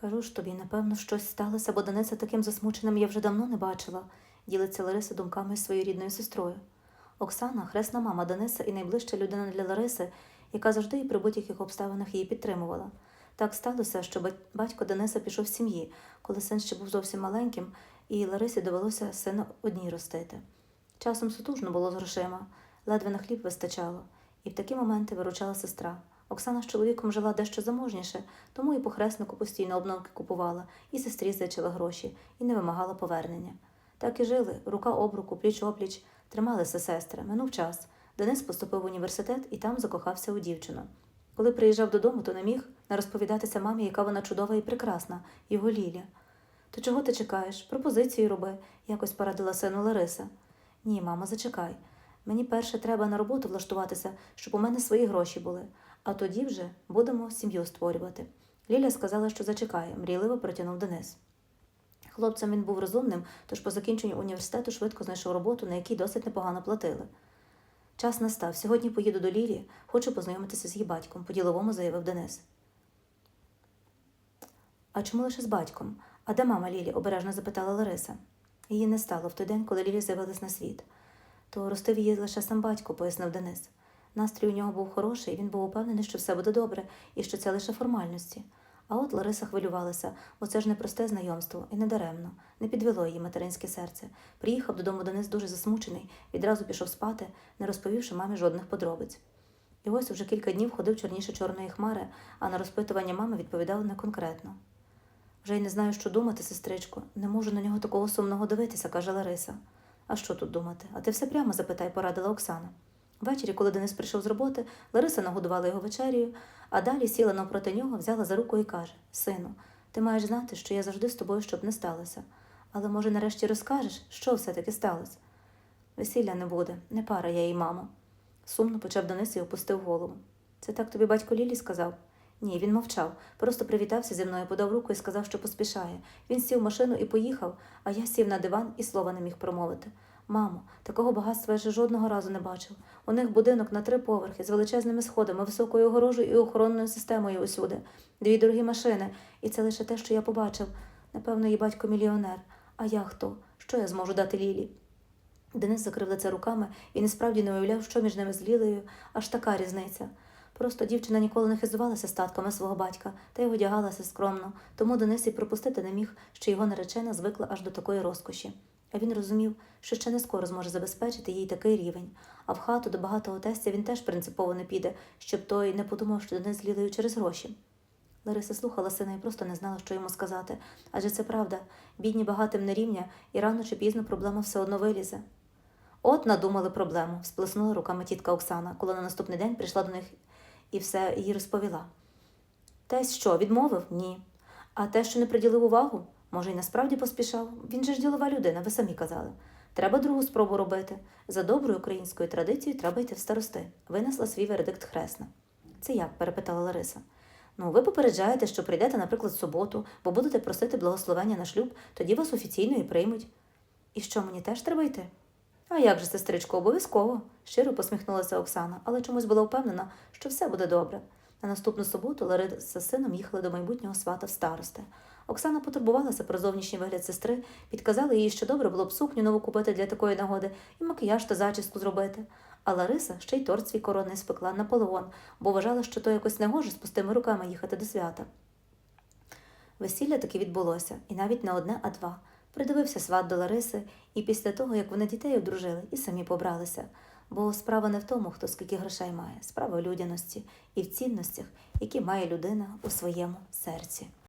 Кажу ж тобі, напевно, щось сталося, бо Дениса таким засмученим я вже давно не бачила, ділиться Лариса думками з своєю рідною сестрою. Оксана хресна мама Дениса і найближча людина для Лариси, яка завжди і при будь-яких обставинах її підтримувала. Так сталося, що батько Дениса пішов з сім'ї, коли син ще був зовсім маленьким, і Ларисі довелося сина одній ростити. Часом сутужно було з грошима, ледве на хліб вистачало, і в такі моменти виручала сестра. Оксана з чоловіком жила дещо заможніше, тому і похреснику постійно обновки купувала, і сестрі зичила гроші, і не вимагала повернення. Так і жили, рука об руку, пліч опліч, трималися сестри. Минув час. Денис поступив в університет і там закохався у дівчину. Коли приїжджав додому, то не міг не розповідатися мамі, яка вона чудова і прекрасна, його Ліля. То чого ти чекаєш? Пропозиції роби, якось порадила сину Лариса. Ні, мамо, зачекай. Мені перше треба на роботу влаштуватися, щоб у мене свої гроші були, а тоді вже будемо сім'ю створювати. Ліля сказала, що зачекає, мрійливо протягнув Денис. Хлопцем він був розумним, тож по закінченню університету швидко знайшов роботу, на якій досить непогано платили. Час настав. Сьогодні поїду до Лілі, хочу познайомитися з її батьком, по-діловому заявив Денис. А чому лише з батьком? А де мама Лілі? обережно запитала Лариса. Її не стало в той день, коли Лілі з'явилась на світ. То ростив її лише сам батько, пояснив Денис. Настрій у нього був хороший, він був упевнений, що все буде добре і що це лише формальності. А от Лариса хвилювалася, бо це ж не просте знайомство, і не даремно, не підвело її материнське серце. Приїхав додому Денис дуже засмучений, відразу пішов спати, не розповівши мамі жодних подробиць. І ось уже кілька днів ходив чорніше чорної хмари, а на розпитування мами відповідав не конкретно. Вже й не знаю, що думати, сестричко. Не можу на нього такого сумного дивитися, каже Лариса. А що тут думати? А ти все прямо запитай, порадила Оксана. Ввечері, коли Денис прийшов з роботи, Лариса нагодувала його вечерею, а далі сіла навпроти нього, взяла за руку і каже: Сину, ти маєш знати, що я завжди з тобою, щоб не сталося. Але, може, нарешті розкажеш, що все-таки сталося? Весілля не буде, не пара я їй, мамо. Сумно почав Денис і опустив голову. Це так тобі батько Лілі сказав? Ні, він мовчав, просто привітався зі мною, подав руку і сказав, що поспішає. Він сів в машину і поїхав, а я сів на диван і слова не міг промовити. Мамо, такого багатства я ще жодного разу не бачив. У них будинок на три поверхи з величезними сходами, високою огорожею і охоронною системою усюди, дві дорогі машини, і це лише те, що я побачив. Напевно, її батько мільйонер. А я хто? Що я зможу дати Лілі? Денис закрив лице руками і насправді не уявляв, що між ними з Лілею аж така різниця. Просто дівчина ніколи не хизувалася статками свого батька та й одягалася скромно, тому Денис і пропустити не міг, що його наречена звикла аж до такої розкоші. А він розумів, що ще не скоро зможе забезпечити їй такий рівень, а в хату до багатого тестя він теж принципово не піде, щоб той не подумав, що Денис з Лілею через гроші. Лариса слухала сина і просто не знала, що йому сказати, адже це правда, бідні багатим не рівня, і рано чи пізно проблема все одно вилізе. От надумали проблему, сплеснула руками тітка Оксана, коли на наступний день прийшла до них і все їй розповіла. Тесть що, відмовив? Ні. А те, що не приділив увагу, може, й насправді поспішав. Він же ж ділова людина, ви самі казали. Треба другу спробу робити. За доброю українською традицією треба йти в старости. Винесла свій вердикт хресна. Це як? перепитала Лариса. Ну, ви попереджаєте, що прийдете, наприклад, в суботу, бо будете просити благословення на шлюб, тоді вас офіційно і приймуть. І що, мені теж треба йти? А як же, сестричко, обов'язково, щиро посміхнулася Оксана, але чомусь була впевнена, що все буде добре. На наступну суботу Лариса з сином їхали до майбутнього свата в старости. Оксана потурбувалася про зовнішній вигляд сестри, підказала їй, що добре було б сукню нову купити для такої нагоди, і макіяж та зачіску зробити. А Лариса ще й торт свій коронний спекла Наполеон, бо вважала, що то якось негоже з пустими руками їхати до свята. Весілля таки відбулося, і навіть не одне, а два. Придивився сват до Лариси, і після того, як вони дітей одружили, і самі побралися. Бо справа не в тому, хто скільки грошей має, справа в людяності і в цінностях, які має людина у своєму серці.